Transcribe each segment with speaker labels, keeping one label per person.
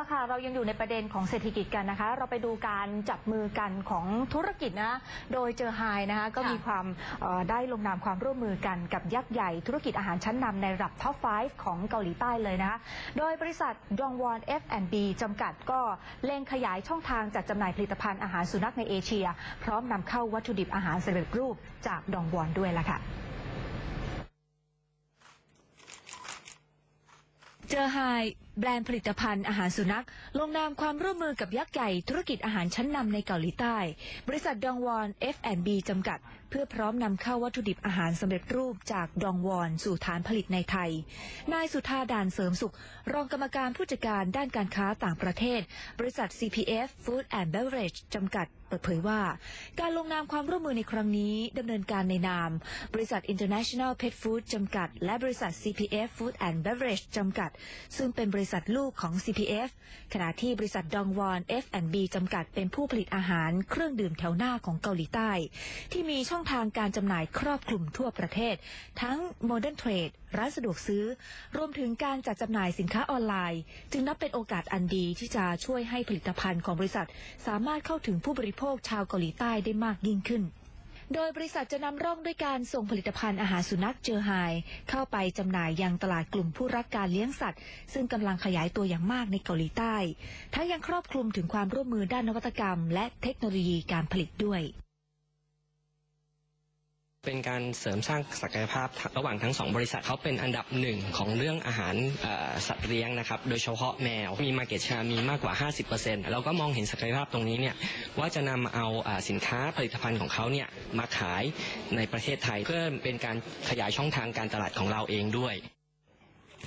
Speaker 1: ละค่ะ เรายังอยู่ในประเด็นของเศรษฐกิจกันนะคะ เราไปดูการจับมือกันของธุรกิจนะ โดยเจอไฮนะคะก็
Speaker 2: ค่ะ
Speaker 1: มีความเอ่อได้ลงนามความร่วมมือกันกับยักษ์ใหญ่ธุรกิจอาหารชั้นนำในระดับท็อป 5 ของเกาหลีใต้เลยนะคะ โดยบริษัทดองวอน F&B จำกัดก็เล็งขยายช่องทางจัดจำหน่ายผลิตภัณฑ์อาหารสุนัขในเอเชีย พร้อมนำเข้าวัตถุดิบอาหารสำเร็จรูปจากดองวอนด้วยละค่ะเจอไฮ แบรนด์ผลิตภัณฑ์อาหารสุนัข ลงนามความร่วมมือกับยักษ์ใหญ่ธุรกิจอาหารชั้นนำในเกาหลีใต้ บริษัทดองวอน F&B จำกัด เพื่อพร้อมนำเข้าวัตถุดิบอาหารสำเร็จรูปจากดองวอน สู่ฐานผลิตในไทย นายสุธาดานเสริมสุข รองกรรมการผู้จัดการด้านการค้าต่างประเทศ บริษัท CPF Food and Beverage จำกัดเปิดเผยว่า การลงนามความร่วมมือในครั้งนี้ดำเนินการในนาม บริษัท International Pet Food จำกัด และบริษัท CPF Food and Beverage จำกัด ซึ่งเป็นบริริษัทลูกของ CPF ขณะที่บริษัทดองวอน F&B จำกัดเป็นผู้ผลิตอาหารเครื่องดื่มแถวหน้าของเกาหลีใต้ ที่มีช่องทางการจำหน่ายครอบคลุมทั่วประเทศ ทั้ง Modern Trade ร้านสะดวกซื้อ รวมถึงการจัดจำหน่ายสินค้าออนไลน์ จึงนับเป็นโอกาสอันดีที่จะช่วยให้ผลิตภัณฑ์ของบริษัท สามารถเข้าถึงผู้บริโภคชาวเกาหลีใต้ได้มากยิ่งขึ้น โดยบริษัทจะนำร่องด้วยการส่งผลิตภัณฑ์อาหารสุนัขเจอไฮเข้าไปจำหน่ายยังตลาดกลุ่มผู้รักการเลี้ยงสัตว์ ซึ่งกำลังขยายตัวอย่างมากในเกาหลีใต้ ทั้งยังครอบคลุมถึงความร่วมมือด้านนวัตกรรม และเทคโนโลยีการผลิตด้วย
Speaker 3: เป็นการเสริมสร้างศักยภาพระหว่างทั้งสองบริษัทเขาเป็นอันดับหนึ่งของเรื่องอาหารสัตว์เลี้ยงนะครับ โดยเฉพาะแมว มีมาเก็ตชามีมากกว่า 50%เราก็มองเห็นศักยภาพตรงนี้เนี่ยว่าจะนำเอาสินค้าผลิตภัณฑ์ของเขาเนี่ยมาขายในประเทศไทยเพื่อเป็นการขยายช่องทางการตลาดของเราเองด้วย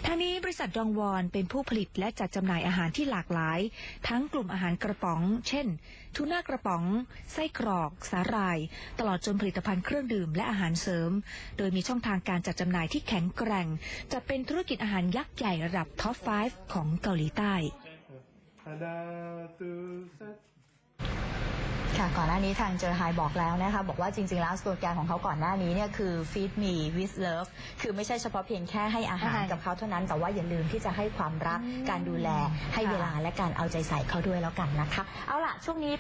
Speaker 1: ทั้งนี้บริษัทดองวอนเป็นผู้ผลิตและจัดจำหน่ายอาหารที่หลากหลาย ทั้งกลุ่มอาหารกระป๋อง เช่นทุน่ากระป๋อง ไส้กรอก สาหร่าย ตลอดจนผลิตภัณฑ์เครื่องดื่มและอาหารเสริม โดยมีช่องทางการจัดจำหน่ายที่แข็งแกร่ง จะเป็นธุรกิจอาหารยักษ์ใหญ่ระดับท็อป 5 ของเกาหลีใต้
Speaker 2: ค่ะก่อนหน้านี้ทางเจอไฮบอกแล้วนะคะบอกว่าจริงๆแล้วสโลแกนของเขาก่อนหน้านี้เนี่ยคือ feed me with love คือไม่ใช่เฉพาะเพียงแค่ให้อาหาร
Speaker 1: อาหาร
Speaker 2: กับเขาเท่านั้น แต่ว่าอย่าลืมที่จะให้ความรัก
Speaker 1: อืม
Speaker 2: การดูแล ให้
Speaker 1: ค่ะ
Speaker 2: เวลาและการเอาใจใส่เขาด้วยแล้วกันนะคะ เอาล่ะ ช่วงนี้